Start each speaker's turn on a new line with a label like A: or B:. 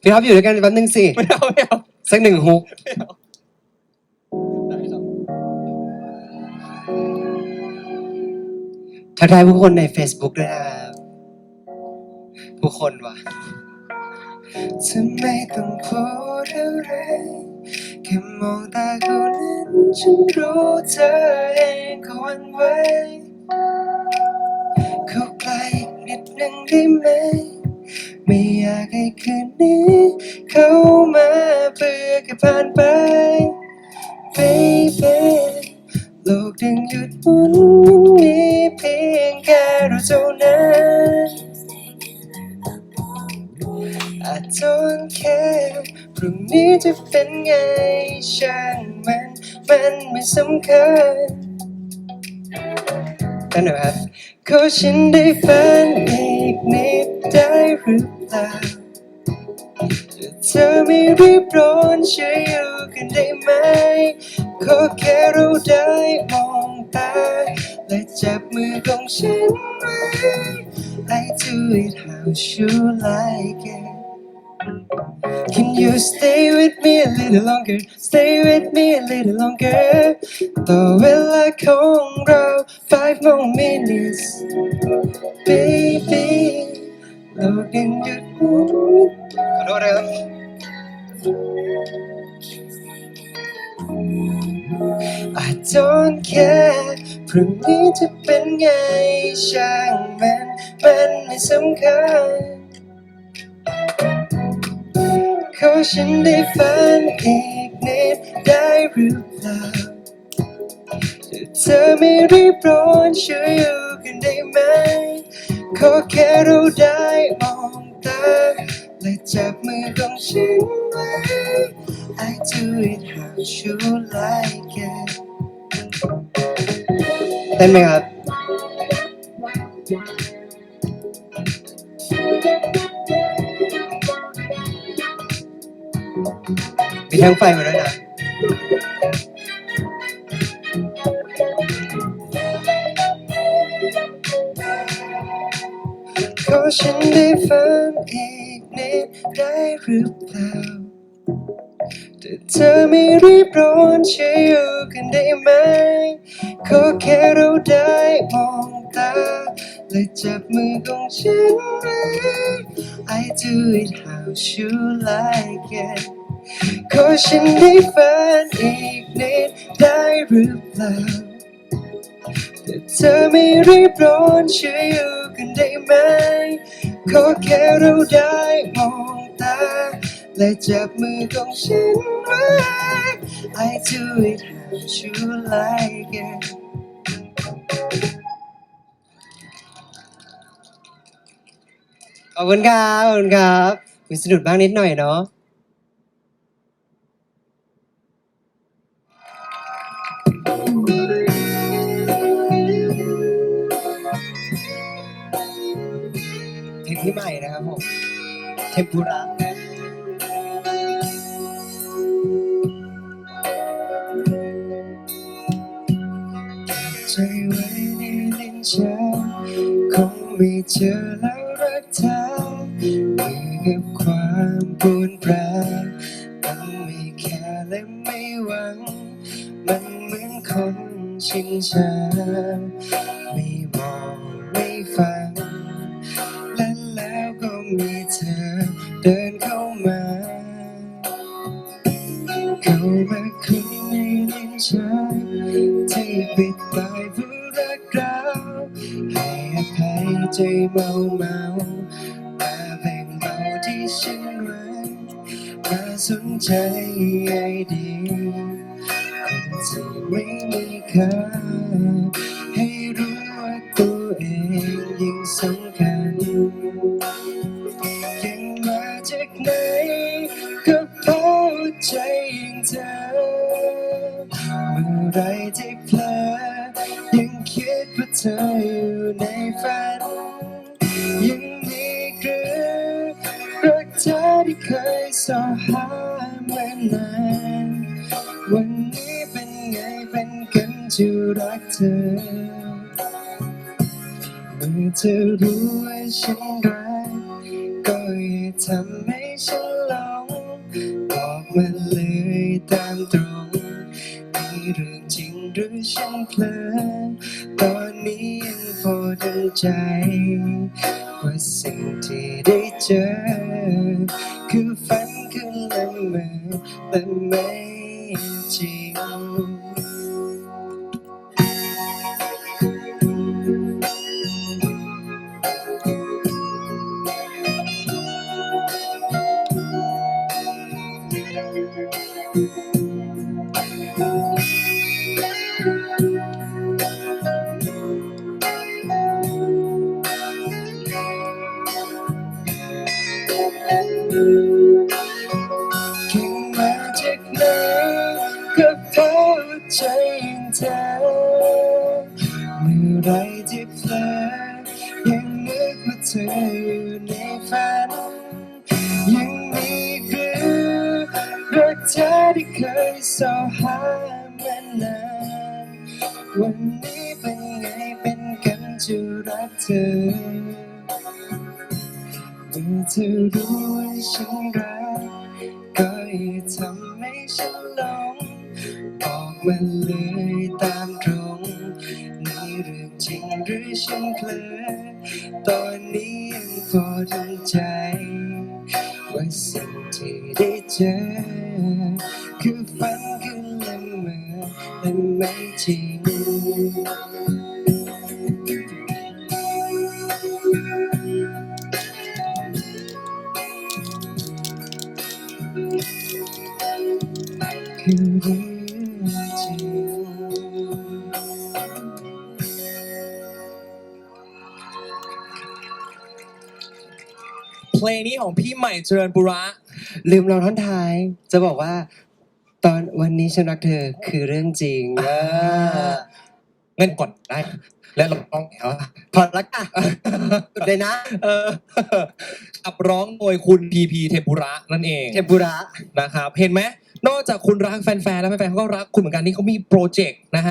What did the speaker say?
A: พี่ท็อปอยู่ด้วยกันแป๊บนึงสิ
B: ไม่เอาไม่เอา
A: สักหนึ่งฮุก
B: ไม่เอาได้ครับ
A: ทักทายผู้คนใน Facebook ด้วยนะครับผู้คนว่ะจะไม่ต้องพูดอะไรแค่มองตาเขานั้นฉันรู้เธอเองก็หวันไหวเข้าใกล้อีกนิดนึงได้ไหม ไม่อยากให้คืนนี้ เข้ามาเพื่อแค่ผ่านไป baby โลกดึงหยุดหมุนยังมีเพียงแค่เราเท่านั้น I don't care พรุ่งนี้จะเป็นไงช่างมัน มันไม่สำคัญกันหน่อยครับขอฉันได้ฝันอีกนิด ได้หรือเปล่าเธอไม่รีบร้อนช่วยอยู่กันได้ไหมขอแค่เราได้มองตา และจับมือของฉันไว้ I do it how you like it Can you stay with me a little longer Stay with me a little longer ต่อเวลาของเรา five more minutes baby เรายังหยุดหมุนขอโทษนะครับ I don't care พรุ่งนี้จะเป็นไงช่างมันมันไม่สำคัญขอฉันได้ฝันอีกนิดได้หรือเปล่าถ้าเธอไม่รีบร้อนช่วยอยู่กันได้ไหม ขอแค่เราได้มองตาและจับมือของฉันไว้ I do it how you like it เต้นไหมครับ มีทั้งไฟมาด้ว ฉันได้ฟังอีกนิดได้หรือเปล่าแต่เธอไม่รีบร้อนช่วยอยู่กันได้ไหมขอแค่เราได้มองตาและจับมือของฉันไว้ I do it how you like it ขอฉันได้ฝันอีกนิดได้หรือเปล่าแต่เธอไม่รีบร้อนช่วยอยู่ กันได้ไหม ขอแค่เราได้มองตา และจับมือของฉันไว้ I do it how you like it ขอบคุณครับ ขอบคุณครับมีสะดุดบ้างนิดหน่อยเนาะ ที่ใหม่นะครับผมเทมปุระใจไว้ในลิ้นชักคงไม่เจอแล้วรักเธอเมือนกับความปรวนแปรมันไม่แค่และไม่หวัง มันเหมือนคนชินชา ไม่มองไม่ฟัง มีเธอเดินเข้ามาเข้ามาคุยในลิ้นชักที่ปิดตายผู้รักเราให้อภัยใจเมาเมามาแบ่งเบาที่ฉันไว้มาสนใจไอเดียคนที่ไม่มีค่า ไรที่เพลอยังคิดว่าเธออยู่ในฝัน ยังมีหรือรักเธอที่เคยสอหามานานวันนี้เป็นไงเป็นกันจะรักเธอเมื่อเธอรู้ว่าฉันรักก็อย่าทำให้ฉันหลงบอกมาเลยตามตรงนี่เรื่ ช่างหรือฉันเพลอตอนนี้ยังพอดังใจ ว่าสิ่งที่ได้เจอ คือฝันคือละเมอแต่ไม่จริง แค่มาจากไหนก็เพราะใจยังเธอเมื่อไรที่เพลอยังนึกว่าเธออยู่ในฝันยังมีหรือรักเธอที่เคยสอหามานานวันนี้เป็นไงเป็นกันจะรักเธอ เมื่อเธอรู้ว่าฉันรักก็อย่าทำให้ฉันหลงบอกมาเลยตามตรงนี่เรื่องจริงหรือฉันเพลอตอนนี้ยังพอทำใจ ว่าสิ่งที่ได้เจอ คือฝันคือละเมอและไม่จริง
C: เพลงนี้ของพี่ใหม่เจริญบุระ
A: ลืมเราท่อนท้าย จะบอกว่า ตอนวันนี้ฉันรักเธอคือเรื่องจริง
C: อ่าเงินกดได้ และลองร้องเหรอ
A: พอละค่ะสุดเลยนะ
C: เออขับร้องโดยคุณพีพีเทมปุระนั่นเอง
A: เทมปุระ
C: นะครับ เห็นไหมนอกจากคุณรักแฟนๆแล้วแฟนๆเขาก็รักคุณเหมือนกันนี่เขามีโปรเจกต์นะฮะ